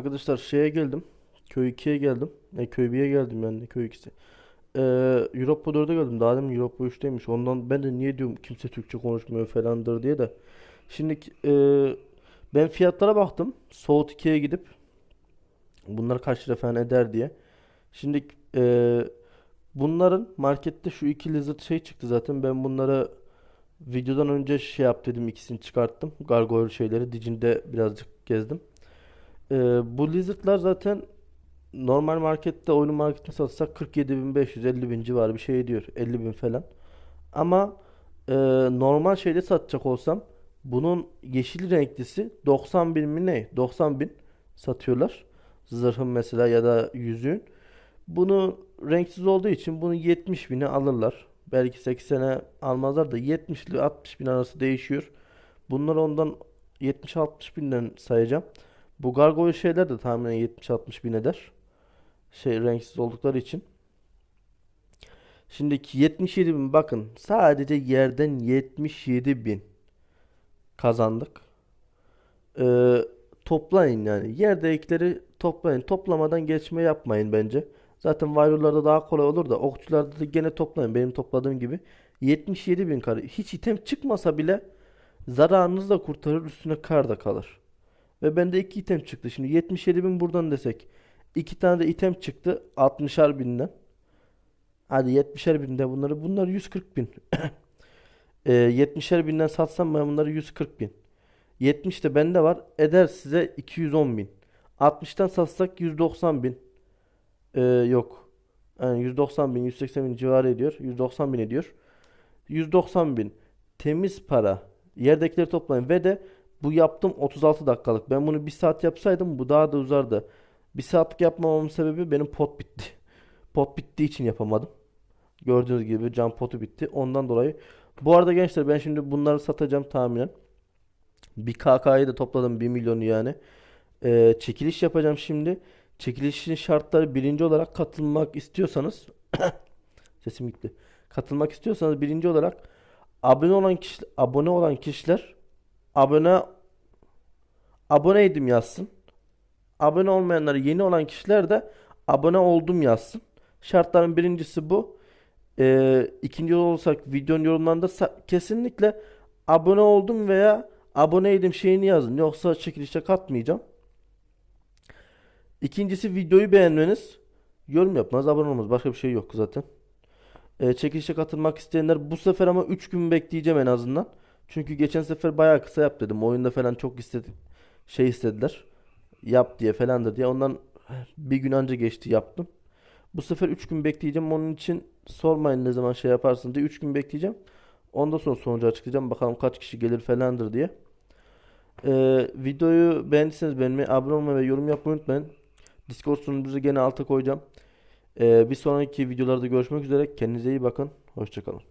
Arkadaşlar şeye geldim. Köy 2'ye geldim. Ne köy 1'ye geldim yani köy 2'si. Ee, Europa 4'e geldim. Daha demin Europa 3'teymiş. Ondan ben de niye diyorum kimse Türkçe konuşmuyor falandır diye de. Şimdi e, ben fiyatlara baktım. Soğut 2'ye gidip bunlar kaç lira falan eder diye. Şimdi e, bunların markette şu iki lizard şey çıktı zaten. Ben bunlara videodan önce şey yap dedim ikisini çıkarttım. Gargoyle şeyleri dicinde birazcık gezdim. Ee, bu lizardlar zaten normal markette oyun marketinde satsak 47.500 bin civarı bir şey ediyor. 50 bin falan. Ama e, normal şeyde satacak olsam bunun yeşil renklisi 90 bin mi ne? 90 bin satıyorlar. Zırhın mesela ya da yüzüğün. Bunu renksiz olduğu için bunu 70 bine alırlar. Belki 80'e almazlar da 70 ile 60 bin arası değişiyor. Bunları ondan 70-60 binden sayacağım. Bu gargoyle şeyler de tahminen 70-60 bin eder. Şey renksiz oldukları için. Şimdiki 77 bin bakın sadece yerden 77 bin kazandık. Ee, toplayın yani yerdekileri toplayın. Toplamadan geçme yapmayın bence. Zaten Warrior'larda daha kolay olur da okçularda da gene toplayın benim topladığım gibi. 77 bin kare. Hiç item çıkmasa bile zararınızı da kurtarır üstüne kar da kalır. Ve bende iki item çıktı. Şimdi 77 bin buradan desek. iki tane de item çıktı 60'ar binden. Hadi 70'er binde bunları. Bunlar 140 bin. e, 70'er binden satsam ben bunları 140 bin. 70 de bende var. Eder size 210 bin. 60'tan satsak 190 bin. Ee, yok. Yani 190 bin, 180 bin civarı ediyor. 190 bin ediyor. 190 bin. Temiz para. Yerdekileri toplayın. Ve de bu yaptım 36 dakikalık. Ben bunu bir saat yapsaydım bu daha da uzardı. Bir saatlik yapmamamın sebebi benim pot bitti. Pot bittiği için yapamadım. Gördüğünüz gibi can potu bitti. Ondan dolayı. Bu arada gençler ben şimdi bunları satacağım tahminen. Bir KK'yı da topladım 1 milyonu yani. Ee, çekiliş yapacağım şimdi. Çekilişin şartları birinci olarak katılmak istiyorsanız sesim gitti. Katılmak istiyorsanız birinci olarak abone olan kişi, abone olan kişiler abone aboneydim yazsın. Abone olmayanlar yeni olan kişiler de abone oldum yazsın. Şartların birincisi bu. Ee, ikinci olursak videonun yorumlarında kesinlikle abone oldum veya aboneydim şeyini yazın. Yoksa çekilişe katmayacağım. İkincisi videoyu beğenmeniz, yorum yapmanız, abone olmanız. Başka bir şey yok zaten. Ee, çekilişe katılmak isteyenler bu sefer ama 3 gün bekleyeceğim en azından. Çünkü geçen sefer bayağı kısa yap dedim. Oyunda falan çok istedim. Şey istediler. Yap diye falandır diye. Ondan bir gün önce geçti yaptım. Bu sefer 3 gün bekleyeceğim. Onun için sormayın ne zaman şey yaparsın diye. 3 gün bekleyeceğim. Ondan sonra sonucu açıklayacağım. Bakalım kaç kişi gelir falandır diye. Ee, videoyu beğendiyseniz beğenmeyi, abone olmayı ve yorum yapmayı unutmayın. Discord sunucumuzu gene alta koyacağım. Ee, bir sonraki videolarda görüşmek üzere. Kendinize iyi bakın. Hoşçakalın.